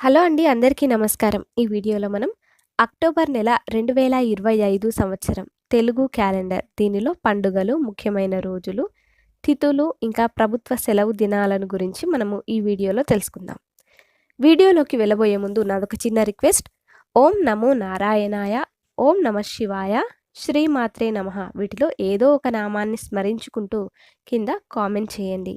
Hello అండి అందరికీ నమస్కారం. ఈ వీడియోలో మనం అక్టోబర్ నెల రెండు వేల ఇరవై ఐదు సంవత్సరం తెలుగు క్యాలెండర్ దీనిలో పండుగలు ముఖ్యమైన రోజులు తిథులు ఇంకా ప్రభుత్వ సెలవు దినాలను గురించి మనము ఈ వీడియోలో తెలుసుకుందాం. వీడియోలోకి వెళ్ళబోయే ముందు నాదొక చిన్న రిక్వెస్ట్. ఓం నమో నారాయణాయ ఓం నమ శివాయ శ్రీమాత్రే నమ. వీటిలో ఏదో ఒక నామాన్ని స్మరించుకుంటూ కింద కామెంట్ చేయండి.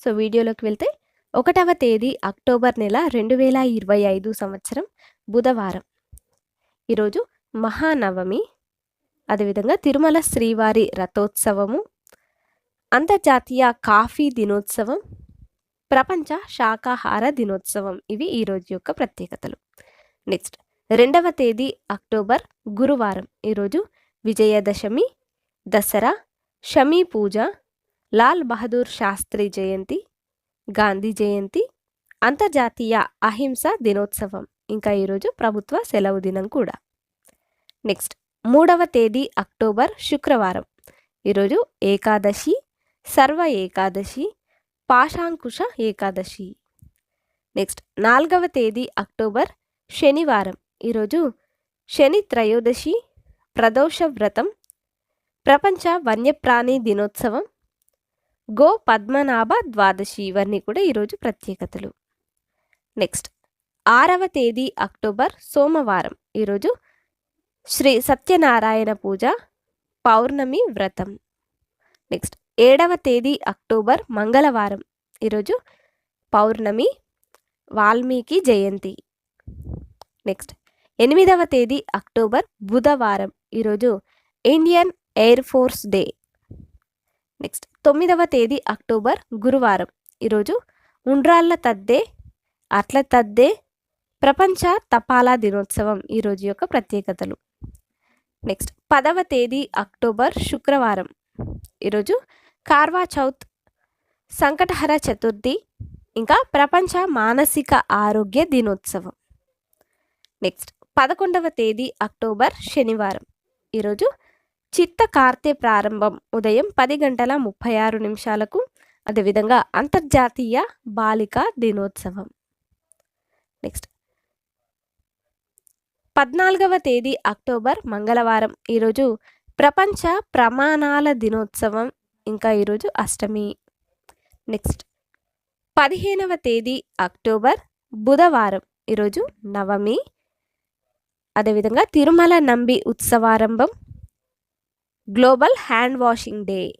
సో వీడియోలోకి వెళ్తే ఒకటవ తేదీ అక్టోబర్ నెల రెండు వేల ఇరవై ఐదు సంవత్సరం బుధవారం. ఈరోజు మహానవమి. అదేవిధంగా తిరుమల శ్రీవారి రథోత్సవము. అంతర్జాతీయ కాఫీ దినోత్సవం. ప్రపంచ శాకాహార దినోత్సవం. ఇవి ఈ రోజు యొక్క ప్రత్యేకతలు. నెక్స్ట్ రెండవ తేదీ అక్టోబర్ గురువారం. ఈరోజు విజయదశమి దసరా షమీ పూజ లాల్ బహదూర్ శాస్త్రి జయంతి గాంధీ జయంతి అంతర్జాతీయ అహింస దినోత్సవం. ఇంకా ఈరోజు ప్రభుత్వ సెలవు దినం కూడా. నెక్స్ట్ మూడవ తేదీ అక్టోబర్ శుక్రవారం. ఈరోజు ఏకాదశి సర్వ ఏకాదశి పాశాంకుశ ఏకాదశి. నెక్స్ట్ నాలుగవ తేదీ అక్టోబర్ శనివారం. ఈరోజు శని త్రయోదశి ప్రదోష వ్రతం ప్రపంచ వన్యప్రాణి దినోత్సవం గో పద్మనాభ ద్వాదశి ఇవన్నీ కూడా ఈరోజు ప్రత్యేకతలు. నెక్స్ట్ ఆరవ తేదీ అక్టోబర్ సోమవారం. ఈరోజు శ్రీ సత్యనారాయణ పూజ పౌర్ణమి వ్రతం. నెక్స్ట్ ఏడవ తేదీ అక్టోబర్ మంగళవారం. ఈరోజు పౌర్ణమి వాల్మీకి జయంతి. నెక్స్ట్ ఎనిమిదవ తేదీ అక్టోబర్ బుధవారం. ఈరోజు Indian Air Force Day. Next తొమ్మిదవ తేదీ అక్టోబర్ గురువారం. ఈరోజు ఉండ్రాళ్ళ తద్దే అట్ల తద్దే ప్రపంచ తపాలా దినోత్సవం ఈరోజు యొక్క ప్రత్యేకతలు. నెక్స్ట్ పదవ తేదీ అక్టోబర్ శుక్రవారం. ఈరోజు కార్వా చౌత్ సంకటహర చతుర్థి ఇంకా ప్రపంచ మానసిక ఆరోగ్య దినోత్సవం. నెక్స్ట్ పదకొండవ తేదీ అక్టోబర్ శనివారం. ఈరోజు చిత్త కార్తె ప్రారంభం ఉదయం పది గంటల ముప్పై ఆరు నిమిషాలకు అదేవిధంగా అంతర్జాతీయ బాలికా దినోత్సవం. నెక్స్ట్. పద్నాలుగవ తేదీ అక్టోబర్ మంగళవారం. ఈరోజు ప్రపంచ ప్రమాణాల దినోత్సవం ఇంకా ఈరోజు అష్టమి. నెక్స్ట్. పదిహేనవ తేదీ అక్టోబర్ బుధవారం. ఈరోజు నవమి. అదేవిధంగా Tirumala Nambi ఉత్సవారంభం global hand washing day.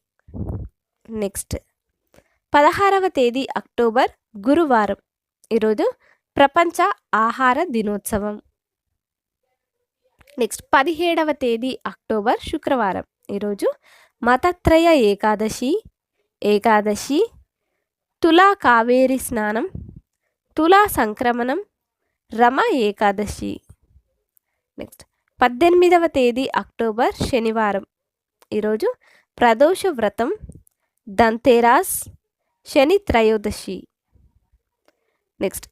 Next. పదహారవ తేదీ అక్టోబర్ గురువారం. ఈరోజు ప్రపంచ ఆహార దినోత్సవం. నెక్స్ట్. పదిహేడవ తేదీ అక్టోబర్ శుక్రవారం. ఈరోజు మతత్రయ ఏకాదశి. ఏకాదశి. తులా కావేరి స్నానం. తులా సంక్రమణం. రమ ఏకాదశి. నెక్స్ట్. పద్దెనిమిదవ తేదీ అక్టోబర్ శనివారం. ఈరోజు ప్రదోష వ్రతం దంతేరాస్ శని త్రయోదశి. నెక్స్ట్.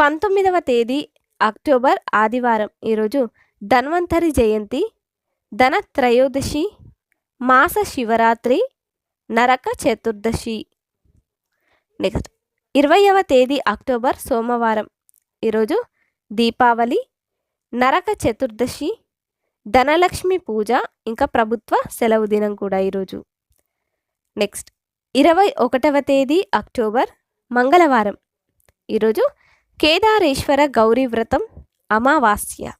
పంతొమ్మిదవ తేదీ అక్టోబర్ ఆదివారం ఈరోజు ధన్వంతరి జయంతి ధన త్రయోదశి మాస శివరాత్రి నరక చతుర్దశి. నెక్స్ట్. ఇరవైవ తేదీ అక్టోబర్ సోమవారం ఈరోజు దీపావళి నరక చతుర్దశి ధనలక్ష్మి పూజ ఇంకా ప్రభుత్వ సెలవు దినం కూడా ఈరోజు నెక్స్ట్ ఇరవై ఒకటవ తేదీ అక్టోబర్ మంగళవారం. ఈరోజు కేదారేశ్వర గౌరీ వ్రతం అమావాస్య.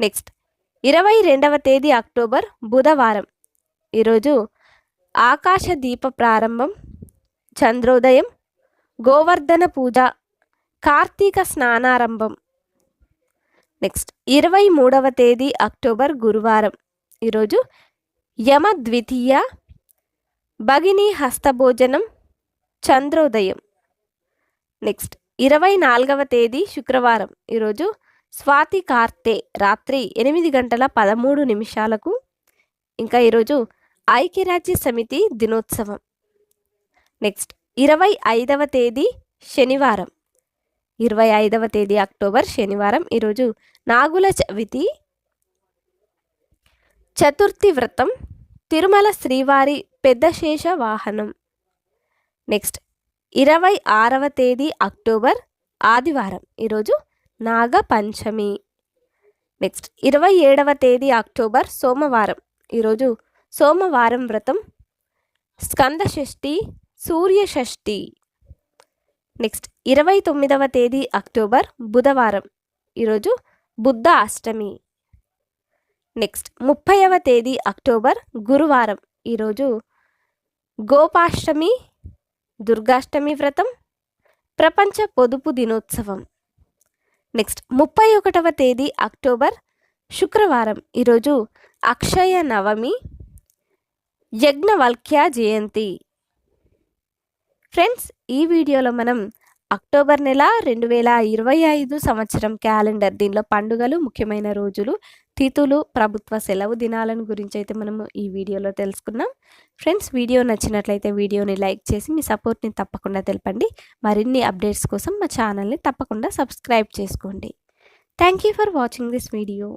నెక్స్ట్ ఇరవై రెండవ తేదీ అక్టోబర్ బుధవారం. ఈరోజు ఆకాశ దీప ప్రారంభం చంద్రోదయం గోవర్ధన పూజ కార్తీక స్నానారంభం. నెక్స్ట్ ఇరవై మూడవ తేదీ అక్టోబర్ గురువారం. ఈరోజు యమ ద్వితీయ భగిని హస్తభోజనం చంద్రోదయం. నెక్స్ట్ ఇరవై నాలుగవ తేదీ శుక్రవారం. ఈరోజు స్వాతి కార్తె రాత్రి ఎనిమిది గంటల పదమూడు నిమిషాలకు ఇంకా ఈరోజు ఐక్యరాజ్య సమితి దినోత్సవం. నెక్స్ట్ ఇరవై ఐదవ తేదీ శనివారం. ఇరవై ఐదవ తేదీ అక్టోబర్ శనివారం ఈరోజు నాగుల చవితి చతుర్థి వ్రతం తిరుమల శ్రీవారి పెద్దశేష వాహనం. నెక్స్ట్ ఇరవై ఆరవ తేదీ అక్టోబర్ ఆదివారం ఈరోజు నాగ పంచమి. నెక్స్ట్ ఇరవై ఏడవ తేదీ అక్టోబర్ సోమవారం ఈరోజు సోమవారం వ్రతం స్కంద షష్ఠి సూర్య షష్ఠి నెక్స్ట్ ఇరవై తొమ్మిదవ తేదీ అక్టోబర్ బుధవారం. ఈరోజు బుద్ధ అష్టమి. నెక్స్ట్ ముప్పైవ తేదీ అక్టోబర్ గురువారం. ఈరోజు గోపాష్టమి దుర్గాష్టమి వ్రతం ప్రపంచ పొదుపు దినోత్సవం. నెక్స్ట్ ముప్పై ఒకటవ తేదీ అక్టోబర్ శుక్రవారం. ఈరోజు అక్షయ నవమి యజ్ఞవల్క్య జయంతి. ఫ్రెండ్స్ ఈ వీడియోలో మనం అక్టోబర్ నెల రెండు వేల ఇరవై ఐదు సంవత్సరం క్యాలెండర్ దీనిలో పండుగలు ముఖ్యమైన రోజులు తిథులు ప్రభుత్వ సెలవు దినాలను గురించి అయితే మనము ఈ వీడియోలో తెలుసుకున్నాం ఫ్రెండ్స్ వీడియో నచ్చినట్లయితే వీడియోని లైక్ చేసి మీ సపోర్ట్ని తప్పకుండా తెలపండి. మరిన్ని అప్డేట్స్ కోసం మా ఛానల్ని తప్పకుండా సబ్స్క్రైబ్ చేసుకోండి. Thank you for watching this video.